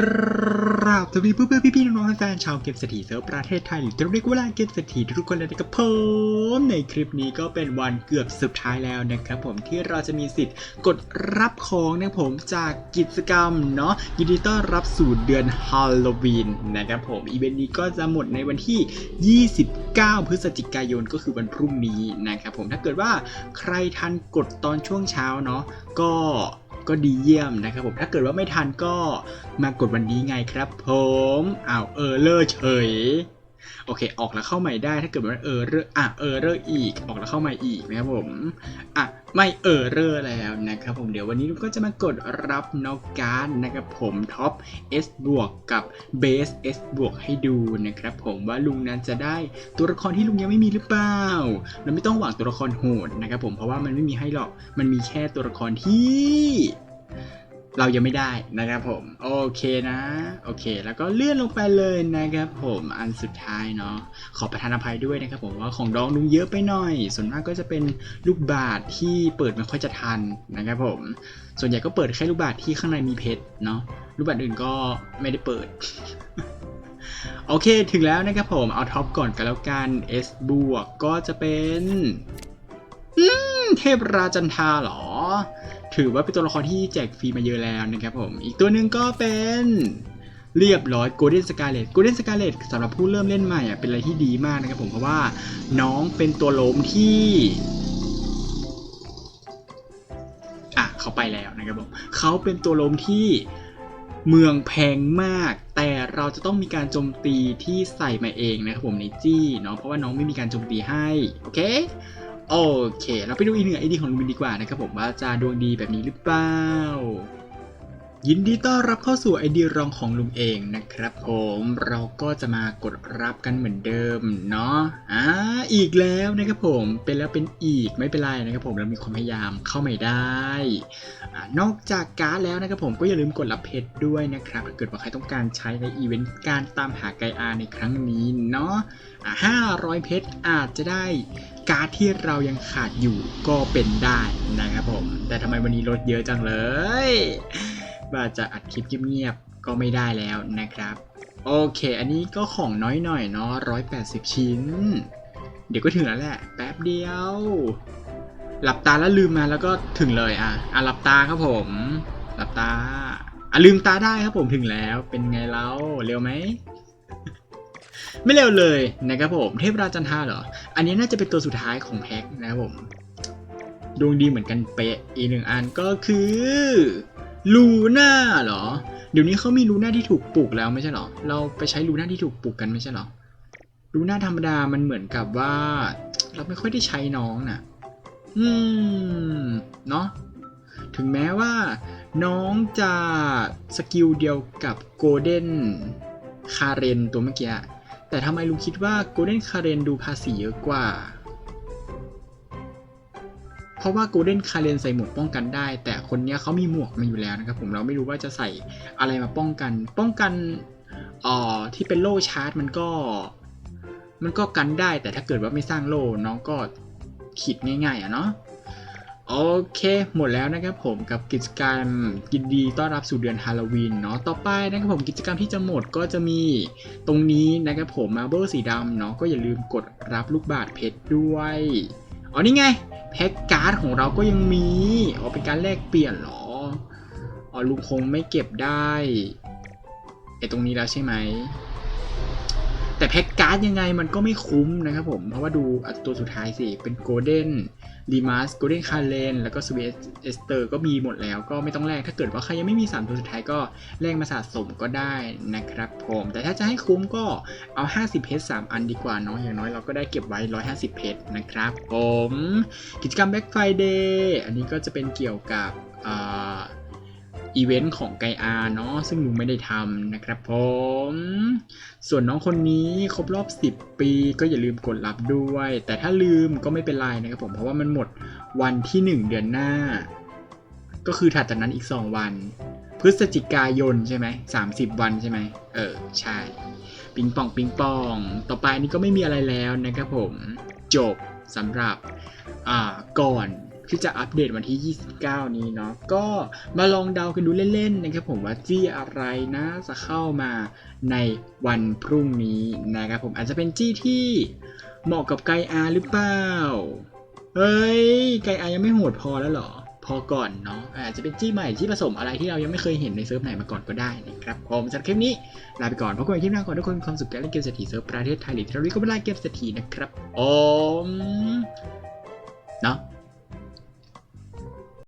กราบสวัสดีเพื่อนๆพี่ๆน้องๆแฟนชาวเกมเศรษฐีเซิร์ฟประเทศไทยหรือจะเรียกว่าร้านเกมเศรษฐีทุกคนเลยนะครับผมในคลิปนี้ก็เป็นวันเกือบสุดท้ายแล้วนะครับผมที่เราจะมีสิทธิ์กดรับของนะผมจากกิจกรรมเนาะยินดีต้อนรับสู่เดือนฮาโลวีนนะครับผมอีเวนต์นี้ก็จะหมดในวันที่ 29 พฤศจิกายนก็คือวันพรุ่งนี้นะครับผมถ้าเกิดว่าใครทันกดตอนช่วงเช้าเนาะก็ ก็ดีเยี่ยมนะครับผมถ้าเกิดว่าไม่ทันก็มากดวันนี้ไงครับผมอ้าวเออเลอร์เฉย โอเค ออกแล้วเข้าใหม่ได้ถ้าเกิดว่าเออเรออะเออเรออีก ออกแล้วเข้าใหม่อีกนะครับผมอะไม่เออเรอแล้วนะครับผมเดี๋ยววันนี้ลุงก็จะมากดรับนอกการดนะครับผมท็อป S บวกกับเบส S บวกให้ดูนะครับผมว่าลุงนั้นจะได้ตัวละครที่ลุงยังไม่มีหรือเปล่าเราไม่ต้องหวังตัวละครโหดนะครับผมเพราะว่ามันไม่มีให้หรอกมันมีแค่ตัวละครที่ เรายังไม่ได้นะครับผมโอเคนะโอเค แล้วก็เลื่อนลงไปเลยนะครับผมอันสุดท้ายเนาะขอประทานอภัยด้วยนะครับผมว่าของดองลุงเยอะไปหน่อย ส่วนมากก็จะเป็นลูกบาทที่เปิดไม่ค่อยจะทันนะครับผม ส่วนใหญ่ก็เปิดแค่ลูกบาทที่ข้างในมีเพชรเนาะลูกบาทอื่นก็ไม่ได้เปิดโอเคถึงแล้วนะครับผมเอาท็อปก่อนกันแล้วกัน S บวกก็จะเป็นเทพราจันทาหรอ ถือว่าเป็นตัวละครที่แจกฟรีมาเยอะแล้วนะครับผม อีกตัวหนึ่งก็เป็นเรียบร้อย Golden Scarlet Golden Scarlet สำหรับผู้เริ่มเล่นใหม่อะเป็นอะไรที่ดีมากนะครับผมเพราะว่าน้องเป็นตัวโลมที่อะเขาไปแล้วนะครับผมเขาเป็นตัวโลมที่เมืองแพงมาก แต่เราจะต้องมีการโจมตีที่ใส่มาเองนะครับผมในจี้เนาะเพราะว่าน้องไม่มีการโจมตีให้ โอเค โอเค เราไปดูอีกหนึ่งไอดีของลุงบินดีกว่านะครับผมว่าจะดวงดีแบบนี้หรือเปล่า ยินดีต้อนรับเข้าสู่ไอเดียรองของลุงเองนะครับผมเราก็จะมากดรับกันเหมือนเดิมเนาะอ่าอีกแล้วนะครับผมเป็นแล้วเป็นอีกไม่เป็นไรนะครับผมเรามีความพยายามเข้าไม่ได้อนอกจากการ์ดแล้วนะครับผมก็อย่าลืมกดรับเพชรด้วยนะครับถ้าเกิดว่าใครต้องการใช้ในอีเวนต์การตามหาไกอาในครั้งนี้เนาะห้าร้อยเพชรอาจจะได้การ์ดที่เรายังขาดอยู่ก็เป็นได้นะครับผมแต่ทำไมวันนี้ลดเยอะจังเลย ว่าจะอัดคลิปเงียบๆก็ไม่ได้แล้วนะครับ โอเค อันนี้ก็ของน้อยหน่อยเนาะ180ชิ้น เดี๋ยวก็ถึงแล้วแหละ แป๊บเดียว หลับตาแล้วลืมมาแล้วก็ถึงเลยอะอะหลับตาครับผม หลับตาอะลืมตาได้ครับผมถึงแล้ว เป็นไงเล่าเร็วไหมไม่เร็วเลยนะครับผม เทพราจันทาเหรอ อันนี้น่าจะเป็นตัวสุดท้ายของแพ็คนะครับผมดวงดีเหมือนกันเป๊ะอีกหนึ่งอันก็คือ ลูน่าเหรอ เดี๋ยวนี้เขามีลูน่าที่ถูกปลูกแล้วไม่ใช่หรอ เราไปใช้ลูน่าที่ถูกปลูกกันไม่ใช่หรอ ลูน่าธรรมดามันเหมือนกับว่า เราไม่ค่อยได้ใช้น้องน่ะ อืม เนาะ ถึงแม้ว่า น้องจะสกิลเดียวกับโกลเด้นคาเรนตัวเมื่อกี้ แต่ทำไมลุงคิดว่าโกลเด้นคาเรนดูภาษีเยอะกว่า เพราะว่าโกลเด้นคาเรนใส่หมวกป้องกันได้ แต่คนนี้เขามีหมวกมาอยู่แล้วนะครับผมเราไม่รู้ว่าจะใส่อะไรมาป้องกัน ป้องกันอ่อที่เป็นโล่ชาร์จมันก็ มันก็กันได้ แต่ถ้าเกิดว่าไม่สร้างโล่น้องก็ขีดง่ายๆอะเนาะโอเค หมดแล้วนะครับผมกับกิจกรรมยินดีต้อนรับสู่เดือนฮาโลวีนเนาะต่อไปนะครับผมกิจกรรมที่จะหมดก็จะมีตรงนี้นะครับผมมาเบอร์สีดำเนาะก็อย่าลืมกดรับลูกบาศก์เพชรด้วย อ๋อนี่ไงแพ็กการ์ดของเราก็ยังมี อ๋อเป็นการแลกเปลี่ยนเหรอ อ๋อลุงคงไม่เก็บได้ไอตรงนี้แล้วใช่ไหม แต่แพ็กการ์ดยังไงมันก็ไม่คุ้มนะครับผมเพราะว่าดูตัวสุดท้ายสิเป็นโกลเด้นดีมาสโกลเด้นคาเลนแล้วก็สวีเอสเตอร์ก็มีหมดแล้วก็ไม่ต้องแลกถ้าเกิดว่าใครยังไม่มี 3 ตัวสุดท้ายก็แลกมาสะสมก็ได้นะครับผม แต่ถ้าจะให้คุ้มก็เอา 50 เพชร3อันดีกว่าเนาะอย่างน้อยเราก็ได้เก็บไว้ 150 เพชรนะครับผม กิจกรรม Black Friday อันนี้ก็จะเป็นเกี่ยวกับ อีเวนต์ของไกอาเนาะซึ่งลุงไม่ได้ทำนะครับผม ส่วนน้องคนนี้ครบรอบ 10 ปี ก็อย่าลืมกดรับด้วย แต่ถ้าลืมก็ไม่เป็นไรนะครับผมเพราะว่ามันหมดวันที่ 1 เดือนหน้า ก็คือถัดจากนั้นอีก 2 วัน พฤศจิกายนใช่ไหม30วันใช่ไหมเออใช่ปิงปองปิงปอง ต่อไปนี้ก็ไม่มีอะไรแล้วนะครับผมจบสำหรับอ่าก่อน ที่จะอัปเดตวันที่ 29 นี้เนาะก็มาลองเดากันดูเล่นๆนะครับผมว่าจี้อะไรนะจะเข้ามาในวันพรุ่งนี้นะครับผมอาจจะเป็นจี้ที่เหมาะกับไกอาหรือเปล่าเฮ้ยไกอายังไม่โหดพอแล้วหรอ พอก่อนเนาะอาจจะเป็นจี้ใหม่ที่ผสมอะไรที่เรายังไม่เคยเห็นในเซิร์ฟไหนมาก่อนก็ได้นะครับผมสำหรับคลิปนี้ลาไปก่อนพบกันใหม่คลิปหน้าก่อนทุกคนมีความสุขการเล่นเกมเศรษฐีเซิร์ฟประเทศไทยหรือที่เราเรียกก็เป็นไลน์เกมเศรษฐีนะครับผมเนาะ